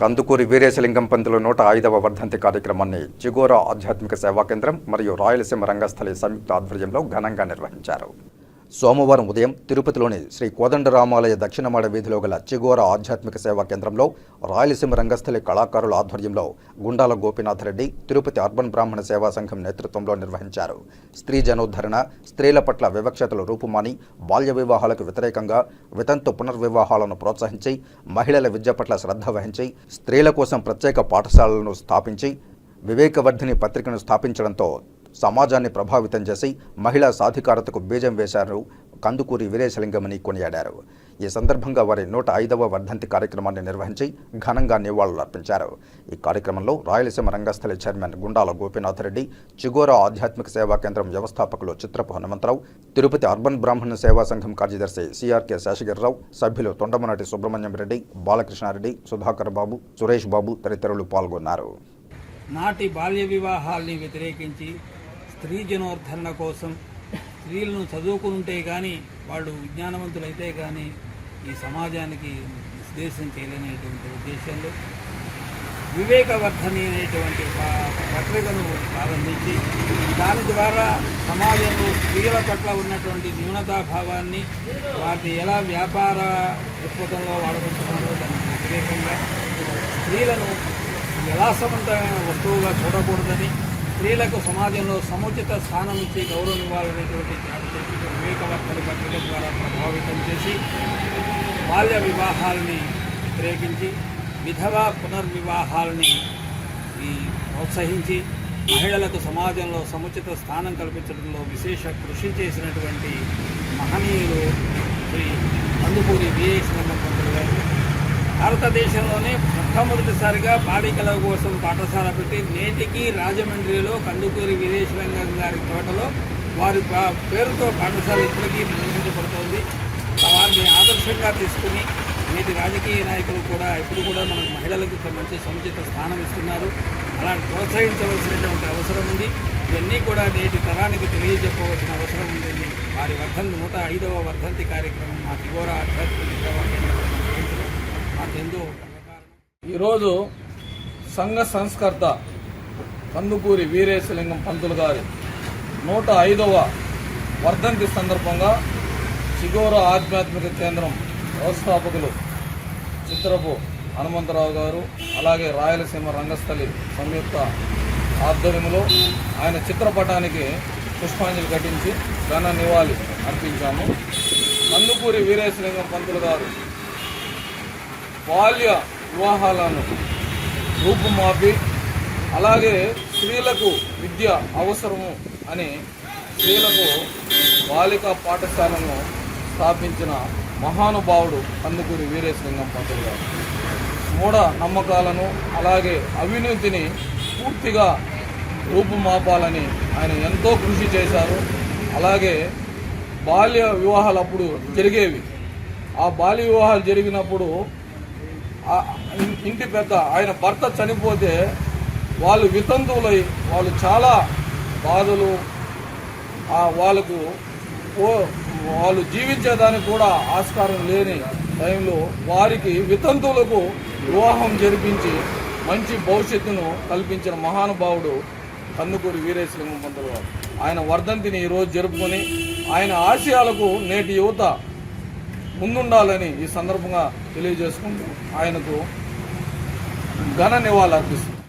కందుకూరి వీరేశలింగం పంతులు నూట ఐదవ వర్ధంతి కార్యక్రమాన్ని చిగోరా ఆధ్యాత్మిక సేవా కేంద్రం మరియు రాయలసీమ రంగస్థలి సంయుక్త ఆధ్వర్యంలో ఘనంగా నిర్వహించారు. సోమవారం ఉదయం తిరుపతిలోని శ్రీ కోదండరామాలయ దక్షిణమాడ వీధిలో గల చిగోర ఆధ్యాత్మిక సేవా కేంద్రంలో రాయలసీమ రంగస్థలి కళాకారుల ఆధ్వర్యంలో గుండాల గోపీనాథ్ రెడ్డి తిరుపతి అర్బన్ బ్రాహ్మణ సేవా సంఘం నేతృత్వంలో నిర్వహించారు. స్త్రీ జనోద్ధరణ స్త్రీల పట్ల వివక్షతలు రూపుమాని బాల్య వివాహాలకు వ్యతిరేకంగా వితంతు పునర్వివాహాలను ప్రోత్సహించి మహిళల విద్య పట్ల శ్రద్ధ వహించి స్త్రీల కోసం ప్రత్యేక పాఠశాలలను స్థాపించి వివేకవర్ధిని పత్రికను స్థాపించడంతో సమాజాన్ని ప్రభావితం చేసి మహిళా సాధికారతకు బీజం వేశారు కందుకూరి వీరేశలింగమని కొనియాడారు. ఈ సందర్భంగా వారి నూట ఐదవ వర్ధంతి కార్యక్రమాన్ని నిర్వహించి ఘనంగా నివాళులర్పించారు. ఈ కార్యక్రమంలో రాయలసీమ రంగస్థలి చైర్మన్ గుండాల గోపీనాథ్ రెడ్డి చిగోరా ఆధ్యాత్మిక సేవా కేంద్రం వ్యవస్థాపకులు చిత్రపు హనుమంతరావు తిరుపతి అర్బన్ బ్రాహ్మణ సేవా సంఘం కార్యదర్శి సిఆర్కే శేషగిరిరావు సభ్యులు తొండమనాటి సుబ్రహ్మణ్యం రెడ్డి బాలకృష్ణారెడ్డి సుధాకర్ బాబు సురేష్ బాబు తదితరులు పాల్గొన్నారు. నాటి బాల్య వివాహాల్ని వ్యతిరేకించి స్త్రీ జనోద్ధరణ కోసం స్త్రీలను చదువుకుంటే కానీ వాళ్ళు విజ్ఞానవంతులైతే కానీ ఈ సమాజానికి నిర్దేశం చేయలేనటువంటి ఉద్దేశంలో. వివేకవర్ధని అనేటువంటి ప్రక్రియను పత్రికను ప్రారంభించి దాని ద్వారా సమాజంలో స్త్రీల పట్ల ఉన్నటువంటి న్యూనతాభావాన్ని వాటిని ఎలా వ్యాపార దృక్పథంలో వాడుకుంటున్నారో దానికి వ్యతిరేకంగా స్త్రీలను విలాసవంతమైన వస్తువుగా చూడకూడదని స్త్రీలకు సమాజంలో సముచిత స్థానం ఇచ్చి గౌరవం ఇవ్వాలనేటువంటి చారిత్రక వివేకవర్తని పత్రిక ద్వారా ప్రభావితం చేసి బాల్య వివాహాలని వ్యతిరేకించి విధవా పునర్వివాహాలని ఈ ప్రోత్సహించి మహిళలకు సమాజంలో సముచిత స్థానం కల్పించడంలో విశేష కృషి చేసినటువంటి మహనీయులు శ్రీ కందుకూరి వీరేశ్వర పంతులు భారతదేశంలోనే మొట్టమొదటిసారిగా బాలికల కోసం పాఠశాల పెట్టి నేటికి రాజమండ్రిలో కందుకూరి వీరేశ్వరంగం గారి తోటలో వారి పా- పేరుతో పాఠశాల ఇప్పటికీ నిర్వహించబడుతోంది వారిని ఆదర్శంగా తీసుకుని నేటి రాజకీయ నాయకులు కూడా ఇప్పుడు కూడా మన మహిళలకు మంచి సముచిత స్థానం ఇస్తున్నారు. అలాంటి ప్రోత్సహించవలసినటువంటి అవసరం ఉంది. ఇవన్నీ కూడా నేటి తరానికి తెలియజెప్పవలసిన అవసరం ఉందని వారి వర్ధంతి నూట ఐదవ వర్ధంతి కార్యక్రమం మా తిగోరా ఆధ్యాత్మిక ఈరోజు సంఘ సంస్కర్త కందుకూరి వీరేశలింగం పంతులు గారి నూట ఐదవ వర్ధంతి సందర్భంగా చిగోర ఆధ్యాత్మిక కేంద్రం వ్యవస్థాపకులు చిత్రపు హనుమంతరావు గారు అలాగే రాయలసీమ రంగస్థలి సంయుక్త ఆధ్వర్యంలో ఆయన చిత్రపటానికి పుష్పాంజలి ఘటించి ఘన నివాళి అర్పించాము. కందుకూరి వీరేశలింగం పంతులు గారు బాల్య వివాహాలను రూపుమాపి అలాగే స్త్రీలకు విద్య అవసరము అని స్త్రీలకు బాలికా పాఠశాలను స్థాపించిన మహానుభావుడు కందుకూరి వీరేశలింగం పంతులు గారు. మూఢ నమ్మకాలను అలాగే అవినీతిని పూర్తిగా రూపుమాపాలని ఆయన ఎంతో కృషి చేశారు. అలాగే బాల్య వివాహాలు అప్పుడు జరిగేవి. ఆ బాల్య వివాహాలు జరిగినప్పుడు ఇంటి పెద్ద ఆయన భర్త చనిపోతే వాళ్ళు వితంతువులై వాళ్ళు చాలా బాధలు వాళ్ళకు ఓ వాళ్ళు జీవించేదానికి కూడా ఆస్కారం లేని టైంలో వారికి వితంతువులకు వివాహం జరిపించి మంచి భవిష్యత్తును కల్పించిన మహానుభావుడు కందుకూరి వీరేశలింగం పంతులు ఆయన వర్ధంతిని ఈరోజు జరుపుకొని ఆయన ఆశయాలకు నేటి యువత ముందుండాలని ఈ సందర్భంగా తెలియజేసుకుంటూ ఆయనకు ఘన నివాళులు అర్పిస్తుంది